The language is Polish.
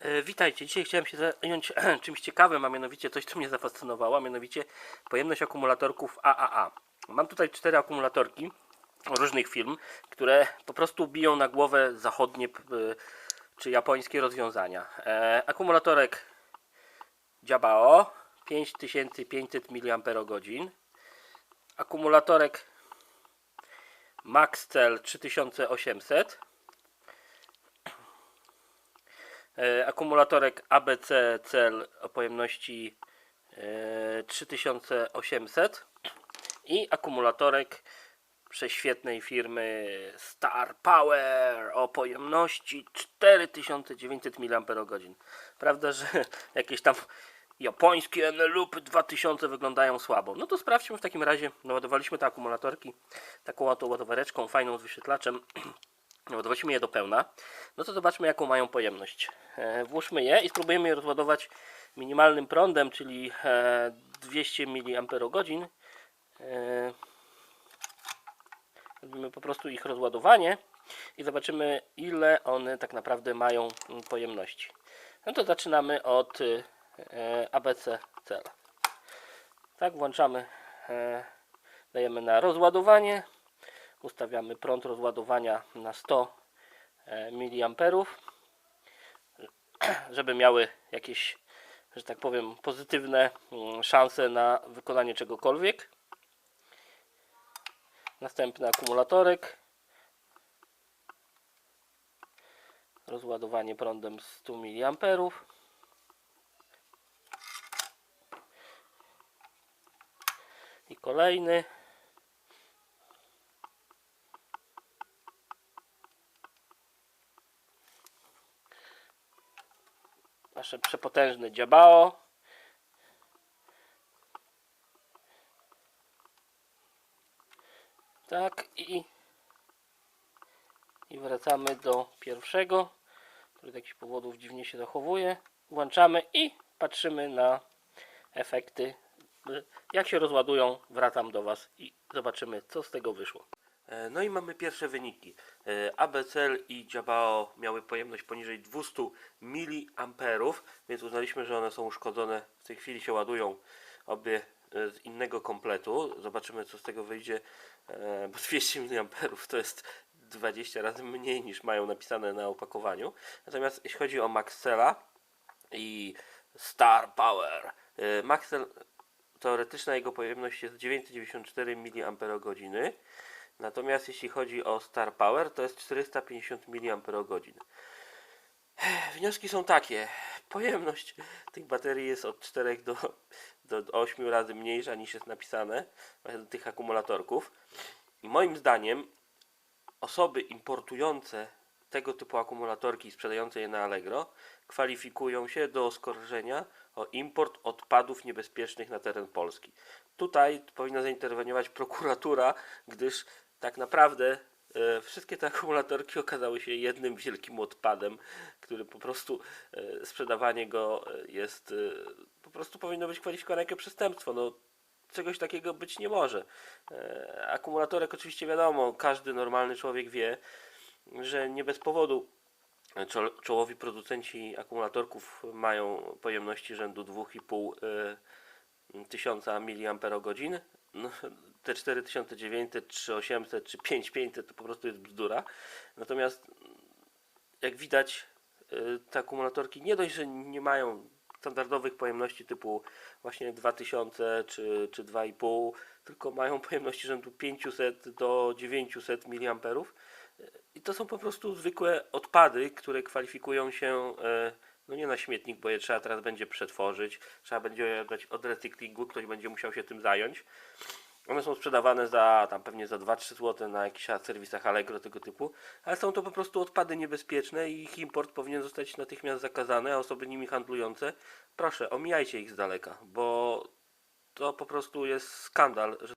E, Witajcie, dzisiaj chciałem się zająć czymś ciekawym, a mianowicie coś, co mnie zafascynowało, a mianowicie pojemność akumulatorków AAA. Mam tutaj cztery akumulatorki różnych firm, które po prostu biją na głowę zachodnie p- czy japońskie rozwiązania. E, akumulatorek Jabao 5500 mAh, akumulatorek Maxtel 3800 akumulatorek ABC cel o pojemności e, 3800 i akumulatorek prześwietnej firmy Star Power o pojemności 4900 mAh. Prawda, że jakieś tam japońskie Eneloop 2000 wyglądają słabo. No to sprawdźmy w takim razie. Naładowaliśmy te akumulatorki taką oto ładowareczką fajną z wyświetlaczem. Ładowaliśmy je do pełna. No to zobaczmy jaką mają pojemność. E, włóżmy je i spróbujemy je rozładować minimalnym prądem, czyli e, 200 mAh. E, robimy po prostu ich rozładowanie i zobaczymy ile one tak naprawdę mają mm, pojemności. No to zaczynamy od e, ABC cel. Tak, włączamy, e, dajemy na rozładowanie ustawiamy prąd rozładowania na 100 mA, żeby miały jakieś, że tak powiem, pozytywne mm, szanse na wykonanie czegokolwiek. Następny akumulatorek. Rozładowanie prądem 100 mA. I kolejny. Nasze przepotężne dziabao. Tak i, i wracamy do pierwszego, który z jakichś powodów dziwnie się zachowuje. Włączamy i patrzymy na efekty. Jak się rozładują, wracam do Was i zobaczymy, co z tego wyszło. E, No i mamy pierwsze wyniki. E, ABCL i Jabao miały pojemność poniżej 200 mA, więc uznaliśmy, że one są uszkodzone. W tej chwili się ładują obie e, z innego kompletu. Zobaczymy, co z tego wyjdzie, bo 200 mA to jest 20 razy mniej niż mają napisane na opakowaniu. Natomiast jeśli chodzi o Maxella i Star Power, Maxell teoretyczna jego pojemność jest 994 mAh. Natomiast jeśli chodzi o Star Power, to jest 450 mAh. Wnioski są takie. Pojemność tych baterii jest od 4 do, do 8 razy mniejsza niż jest napisane do tych akumulatorków. I moim zdaniem osoby importujące tego typu akumulatorki i sprzedające je na Allegro kwalifikują się do oskarżenia o import odpadów niebezpiecznych na teren Polski. Tutaj powinna zainterweniować prokuratura, gdyż tak naprawdę e, wszystkie te akumulatorki okazały się jednym wielkim odpadem, który po prostu e, sprzedawanie go e, jest po prostu powinno być kwalifikowane jako przestępstwo. No, czegoś takiego być nie może. Akumulatorek oczywiście wiadomo, każdy normalny człowiek wie, że nie bez powodu czo- czołowi producenci akumulatorków mają pojemności rzędu 2,5 e, tysiąca mAh. No, te 4900, 3800 czy 5500 to po prostu jest bzdura. Natomiast jak widać, y, te akumulatorki nie dość, że nie mają standardowych pojemności typu właśnie 2000 czy, czy 2,5, tylko mają pojemności rzędu 500 do 900 mAh. I to są po prostu zwykłe odpady, które kwalifikują się e, no nie na śmietnik, bo je trzeba teraz będzie przetworzyć, trzeba będzie je dać od recyklingu, ktoś będzie musiał się tym zająć. One są sprzedawane za tam pewnie za 2-3 zł na jakichś serwisach Allegro tego typu, ale są to po prostu odpady niebezpieczne i ich import powinien zostać natychmiast zakazany, a osoby nimi handlujące, proszę, omijajcie ich z daleka, bo to po prostu jest skandal, że